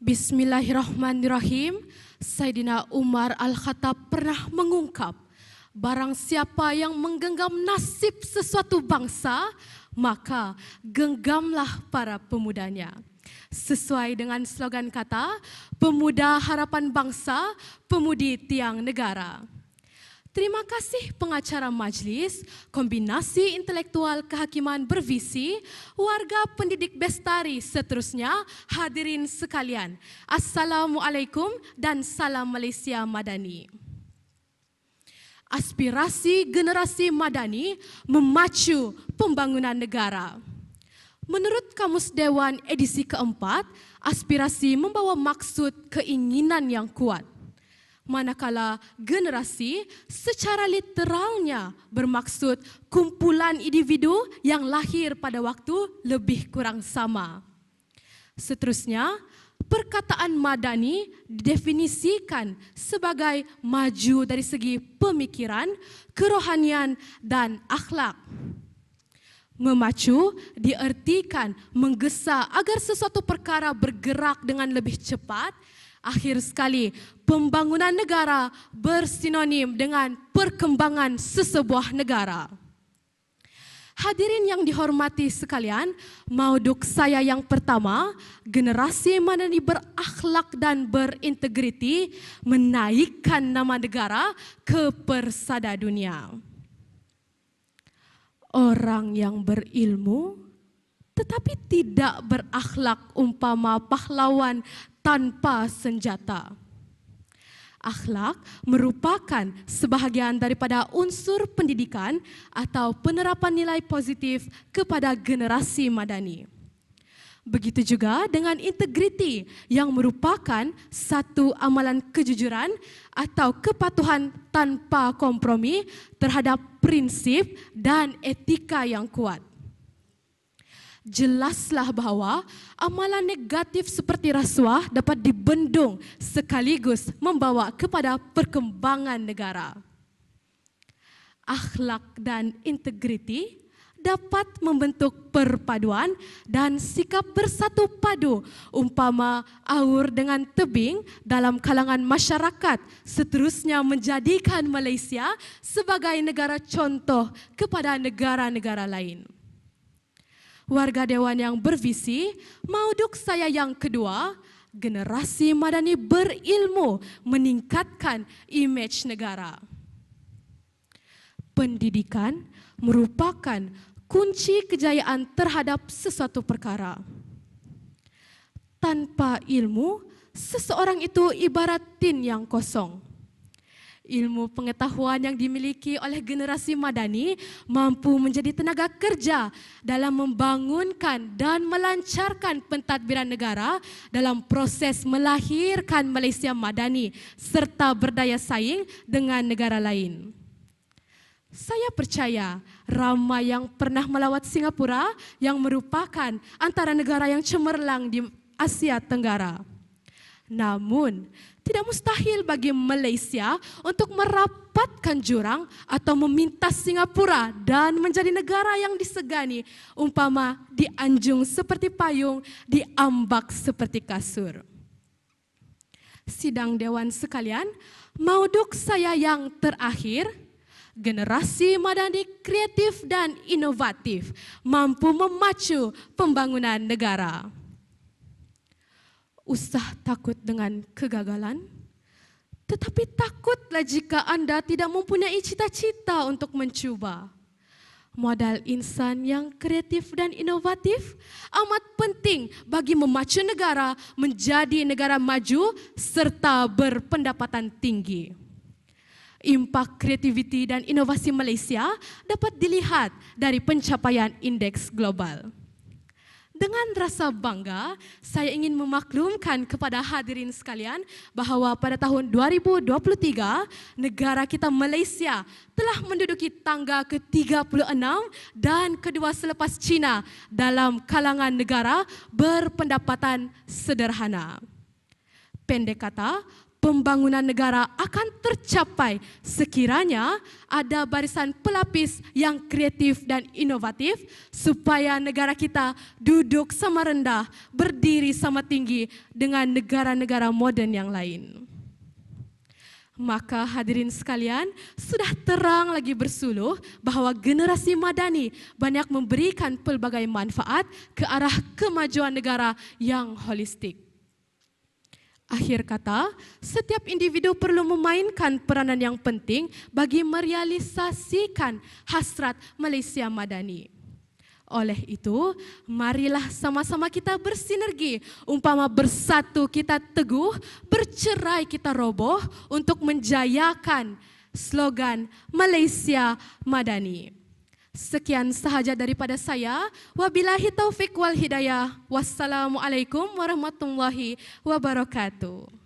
Bismillahirrahmanirrahim. Saidina Umar Al-Khattab pernah mengungkap, barang siapa yang menggenggam nasib sesuatu bangsa, maka genggamlah para pemudanya. Sesuai dengan slogan kata, pemuda harapan bangsa, pemudi tiang negara. Terima kasih pengacara majlis, kombinasi intelektual kehakiman bervisi, warga pendidik bestari seterusnya, hadirin sekalian. Assalamualaikum dan salam Malaysia Madani. Aspirasi generasi Madani memacu pembangunan negara. Menurut Kamus Dewan edisi keempat, aspirasi membawa maksud keinginan yang kuat manakala generasi secara literalnya bermaksud kumpulan individu yang lahir pada waktu lebih kurang sama. Seterusnya, perkataan madani didefinisikan sebagai maju dari segi pemikiran, kerohanian dan akhlak. Memacu diartikan menggesa agar sesuatu perkara bergerak dengan lebih cepat Akhir sekali, pembangunan negara bersinonim dengan perkembangan sesebuah negara. Hadirin yang dihormati sekalian, mauduk saya yang pertama, generasi madani berakhlak dan berintegriti menaikkan nama negara ke persada dunia. Orang yang berilmu tetapi tidak berakhlak umpama pahlawan tanpa senjata. Akhlak merupakan sebahagian daripada unsur pendidikan atau penerapan nilai positif kepada generasi madani. Begitu juga dengan integriti yang merupakan satu amalan kejujuran atau kepatuhan tanpa kompromi terhadap prinsip dan etika yang kuat jelaslah bahawa amalan negatif seperti rasuah dapat dibendung sekaligus membawa kepada perkembangan negara. Akhlak dan integriti dapat membentuk perpaduan dan sikap bersatu padu umpama aur dengan tebing dalam kalangan masyarakat seterusnya menjadikan Malaysia sebagai negara contoh kepada negara-negara lain warga dewan yang bervisi, mauduk saya yang kedua, generasi madani berilmu meningkatkan imej negara. Pendidikan merupakan kunci kejayaan terhadap sesuatu perkara. Tanpa ilmu, seseorang itu ibarat tin yang kosong ilmu pengetahuan yang dimiliki oleh generasi madani mampu menjadi tenaga kerja dalam membangunkan dan melancarkan pentadbiran negara dalam proses melahirkan Malaysia madani serta berdaya saing dengan negara lain. Saya percaya ramai yang pernah melawat Singapura yang merupakan antara negara yang cemerlang di Asia Tenggara. Namun, tidak mustahil bagi Malaysia untuk merapatkan jurang atau meminta Singapura dan menjadi negara yang disegani umpama dianjung seperti payung, diambak seperti kasur. Sidang Dewan sekalian, mauduk saya yang terakhir, generasi madani kreatif dan inovatif mampu memacu pembangunan negara usah takut dengan kegagalan. Tetapi takutlah jika anda tidak mempunyai cita-cita untuk mencuba. Modal insan yang kreatif dan inovatif amat penting bagi memacu negara menjadi negara maju serta berpendapatan tinggi. Impak kreativiti dan inovasi Malaysia dapat dilihat dari pencapaian indeks global. Dengan rasa bangga, saya ingin memaklumkan kepada hadirin sekalian bahawa pada tahun 2023, negara kita Malaysia telah menduduki tangga ke-36 dan kedua selepas China dalam kalangan negara berpendapatan sederhana. Pendek kata, pembangunan negara akan tercapai sekiranya ada barisan pelapis yang kreatif dan inovatif supaya negara kita duduk sama rendah, berdiri sama tinggi dengan negara-negara moden yang lain. Maka hadirin sekalian, sudah terang lagi bersuluh bahawa generasi madani banyak memberikan pelbagai manfaat ke arah kemajuan negara yang holistik. Akhir kata, setiap individu perlu memainkan peranan yang penting bagi merealisasikan hasrat Malaysia Madani. Oleh itu, marilah sama-sama kita bersinergi. Umpama bersatu kita teguh, bercerai kita roboh untuk menjayakan slogan Malaysia Madani. Sekian sahaja daripada saya. Wabillahi taufik wal hidayah. Wassalamualaikum warahmatullahi wabarakatuh.